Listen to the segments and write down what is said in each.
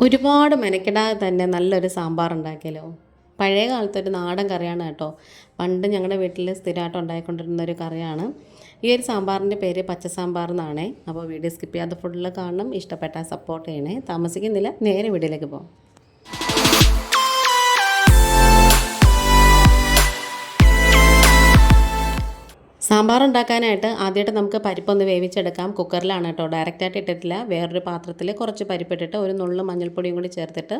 ഒരുപാട് മെനക്കെടാതെ തന്നെ നല്ലൊരു സാമ്പാർ ഉണ്ടാക്കിയല്ലോ പഴയ കാലത്തെ ഒരു നാടൻ കറിയാണ് കേട്ടോ. പണ്ട് ഞങ്ങളുടെ വീട്ടിൽ സ്ഥിരമായിട്ട് ഉണ്ടായിക്കൊണ്ടിരുന്ന ഒരു കറിയാണ്. ഈ ഒരു സാമ്പാറിന്റെ പേര് പച്ച സാമ്പാർ എന്നാണേ. അപ്പോൾ വീഡിയോ സ്കിപ്പ് ചെയ്യാതെ ഫുഡിൽ കാണണം. ഇഷ്ടപ്പെട്ടാൽ സപ്പോർട്ട് ചെയ്യണേ. താമസിക്കുന്നില്ല. നേരെ വീട്ടിലേക്ക് പോകാം സാമ്പാർ ഉണ്ടാക്കാനായിട്ട് ആദ്യമായിട്ട് നമുക്ക് പരിപ്പൊന്ന് വേവിച്ചെടുക്കാം. കുക്കറിലാണ് കേട്ടോ. ഡയറക്റ്റായിട്ട് ഇട്ടിട്ടില്ല. വേറൊരു പാത്രത്തിൽ കുറച്ച് പരിപ്പിട്ടിട്ട് ഒരു നുള്ളു മഞ്ഞൾപ്പൊടിയും കൂടി ചേർത്തിട്ട്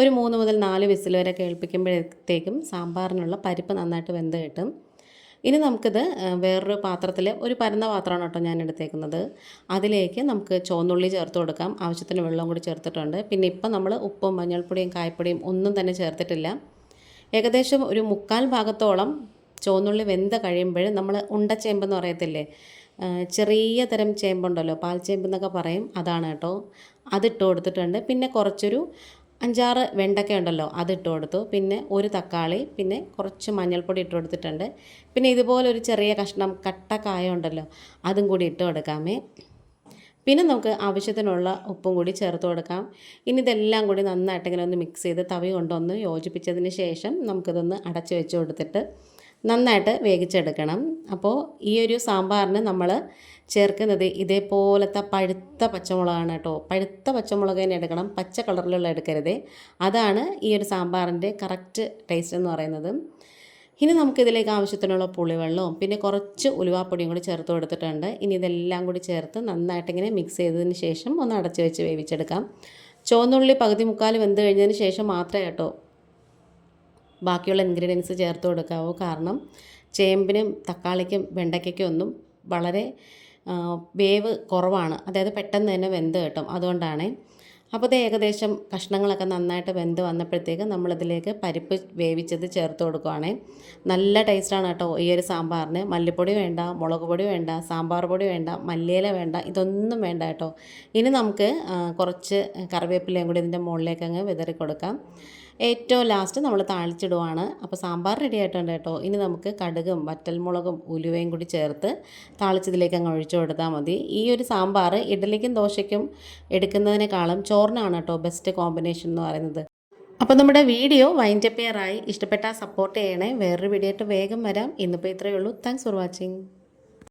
ഒരു മൂന്ന് മുതൽ നാല് വിസിൽ വരെ കേൾപ്പിക്കുമ്പോഴത്തേക്കും സാമ്പാറിനുള്ള പരിപ്പ് നന്നായിട്ട് വെന്ത് കിട്ടും. ഇനി നമുക്കിത് വേറൊരു പാത്രത്തിൽ ഒരു പരന്ന പാത്രമാണ് കേട്ടോ ഞാൻ എടുത്തേക്കുന്നത്. അതിലേക്ക് നമുക്ക് ചുവന്നുള്ളി ചേർത്ത് കൊടുക്കാം. ആവശ്യത്തിന് വെള്ളം കൂടി ചേർത്തിട്ടുണ്ട്. പിന്നെ ഇപ്പം നമ്മൾ ഉപ്പും മഞ്ഞൾപ്പൊടിയും കായ്പ്പൊടിയും ഒന്നും തന്നെ ചേർത്തിട്ടില്ല. ഏകദേശം ഒരു മുക്കാൽ ഭാഗത്തോളം ചുവന്നുള്ളി വെന്ത് കഴിയുമ്പോൾ നമ്മൾ ഉണ്ടച്ചേമ്പെന്ന് പറയത്തില്ലേ? ചെറിയ തരം ചേമ്പുണ്ടല്ലോ. പാൽച്ചേമ്പ് എന്നൊക്കെ പറയും. അതാണ് കേട്ടോ. അതിട്ട് കൊടുത്തിട്ടുണ്ട്. പിന്നെ കുറച്ചൊരു അഞ്ചാറ് വെണ്ടക്ക ഉണ്ടല്ലോ അതിട്ട് കൊടുത്തു. പിന്നെ ഒരു തക്കാളി പിന്നെ കുറച്ച് മഞ്ഞൾപ്പൊടി ഇട്ട് കൊടുത്തിട്ടുണ്ട്. പിന്നെ ഇതുപോലെ ഒരു ചെറിയ കഷ്ണം കട്ട കായ ഉണ്ടല്ലോ അതും കൂടി ഇട്ട് കൊടുക്കാമേ. പിന്നെ നമുക്ക് ആവശ്യത്തിനുള്ള ഉപ്പും കൂടി ചേർത്ത് കൊടുക്കാം. ഇനി ഇതെല്ലാം കൂടി നന്നായിട്ട് ഇങ്ങനെ ഒന്ന് മിക്സ് ചെയ്ത് തവി കൊണ്ടൊന്ന് യോജിപ്പിച്ചതിന് ശേഷം നമുക്കിതൊന്ന് അടച്ചു വെച്ച് കൊടുത്തിട്ട് നന്നായിട്ട് വേവിച്ചെടുക്കണം. അപ്പോൾ ഈ ഒരു സാമ്പാറിന് നമ്മൾ ചേർക്കുന്നത് ഇതേപോലത്തെ പഴുത്ത പച്ചമുളകാണ് കേട്ടോ. പഴുത്ത പച്ചമുളക് തന്നെ എടുക്കണം. പച്ച കളറിലുള്ള എടുക്കരുത്. അതാണ് ഈ ഒരു സാമ്പാറിന്റെ കറക്റ്റ് ടേസ്റ്റ് എന്ന് പറയുന്നത്. ഇനി നമുക്കിതിലേക്ക് ആവശ്യത്തിനുള്ള പുളിവെള്ളവും പിന്നെ കുറച്ച് ഉലുവാപ്പൊടിയും കൂടി ചേർത്ത് കൊടുത്തിട്ടുണ്ട്. ഇനി ഇതെല്ലാം കൂടി ചേർത്ത് നന്നായിട്ടിങ്ങനെ മിക്സ് ചെയ്തതിന് ശേഷം ഒന്ന് അടച്ചു വെച്ച് വേവിച്ചെടുക്കാം. ചുവന്നുള്ളി പകുതി മുക്കാൽ വെന്ത് കഴിഞ്ഞതിന് ശേഷം മാത്രമേ കേട്ടോ ബാക്കിയുള്ള ഇൻഗ്രീഡിയൻസ് ചേർത്ത് കൊടുക്കാവൂ. കാരണം ചേമ്പിനും തക്കാളിക്കും വെണ്ടയ്ക്കും ഒന്നും വളരെ വേവ് കുറവാണ്. അതായത് പെട്ടെന്ന് തന്നെ വെന്ത് കിട്ടും അതുകൊണ്ടാണ്. അപ്പോൾ ഇത് ഏകദേശം കഷ്ണങ്ങളൊക്കെ നന്നായിട്ട് വെന്ത് വന്നപ്പോഴത്തേക്ക് നമ്മളിതിലേക്ക് പരിപ്പ് വേവിച്ചത് ചേർത്ത് കൊടുക്കുവാണേ. നല്ല ടേസ്റ്റാണ് കേട്ടോ ഈ ഒരു സാമ്പാറിന്. മല്ലിപ്പൊടി വേണ്ട മുളക് പൊടി വേണ്ട സാമ്പാർ പൊടി വേണ്ട മല്ലിയില വേണ്ട ഇതൊന്നും വേണ്ട കേട്ടോ. ഇനി നമുക്ക് കുറച്ച് കറിവേപ്പിലയും കൂടി ഇതിന്റെ മുകളിലേക്ക് അങ്ങ് വിതറി കൊടുക്കാം ഏറ്റവും ലാസ്റ്റ് നമ്മൾ താളിച്ചിടുവാണ്. അപ്പോൾ സാമ്പാർ റെഡി ആയിട്ടുണ്ട് കേട്ടോ. ഇനി നമുക്ക് കടുകും വറ്റൽമുളകും ഉലുവയും കൂടി ചേർത്ത് താളിച്ചതിലേക്ക് അങ്ങ് ഒഴിച്ചു കൊടുത്താൽ മതി. ഈ ഒരു സാമ്പാർ ഇഡലിക്കും ദോശയ്ക്കും എടുക്കുന്നതിനേക്കാളും ചോറിനാണ് കേട്ടോ ബെസ്റ്റ് കോമ്പിനേഷൻ എന്ന് പറയുന്നത്. അപ്പോൾ നമ്മുടെ വീഡിയോ വൈൻഡപ്പ് ചെയ്യാറായി. ഇഷ്ടപ്പെട്ടാൽ സപ്പോർട്ട് ചെയ്യണേ. വേറൊരു വീഡിയോ ആയിട്ട് വേഗം വരാം. ഇന്നിപ്പോൾ ഇത്രയേ ഉള്ളൂ. Thanks for watching